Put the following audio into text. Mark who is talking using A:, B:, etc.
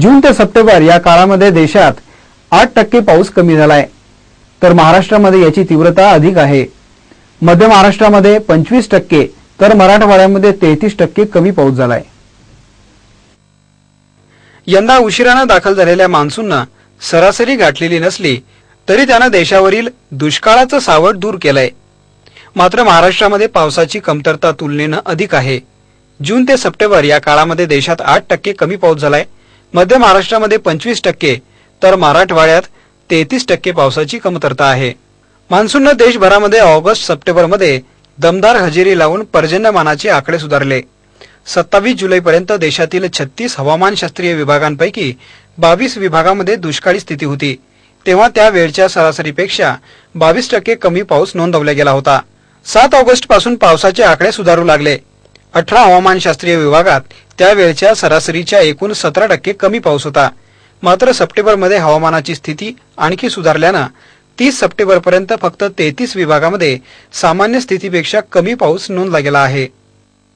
A: जून ते सप्टेंबर या काळामध्ये देशात आठ टक्के पाऊस कमी झालाय. तर महाराष्ट्रामध्ये याची तीव्रता अधिक आहे. मध्य महाराष्ट्रामध्ये पंचवीस टक्के तर मराठवाड्यामध्ये तेहतीस टक्के कमी पाऊस झालाय. यंदा उशिरानं दाखल झालेल्या मान्सूननं सरासरी गाठलेली नसली तरी त्यानं देशावरील दुष्काळाचं सावट दूर केलंय. मात्र महाराष्ट्रामध्ये पावसाची कमतरता तुलनेनं अधिक आहे. जून ते सप्टेंबर या काळामध्ये देशात आठ टक्के कमी पाऊस झालाय. मध्य महाराष्ट्रामध्ये पंचवीस टक्के तर मराठवाड्यात तेहतीस टक्के पावसाची कमतरता आहे. मान्सूननं देशभरामध्ये ऑगस्ट सप्टेंबरमध्ये दमदार हजेरी लावून पर्जन्यमानाचे आकडे सुधारले. सत्तावीस जुलैपर्यंत देशातील छत्तीस हवामानशास्त्रीय विभागांपैकी बावीस विभागामध्ये दुष्काळी स्थिती होती. तेव्हा त्या वेळच्या सरासरीपेक्षा बावीस टक्के कमी पाऊस नोंदवला गेला होता. सात ऑगस्टपासून पावसाचे आकडे सुधारू लागले. अठरा हवामानशास्त्रीय विभागात त्यावेळच्या सरासरीच्या एकूण सतरा टक्के कमी पाऊस होता. मात्र सप्टेंबरमध्ये हवामानाची स्थिती आणखी सुधारल्यानं तीस सप्टेंबरपर्यंत फक्त तेहतीस विभागामध्ये सामान्य स्थितीपेक्षा कमी पाऊस नोंदला गेला आहे.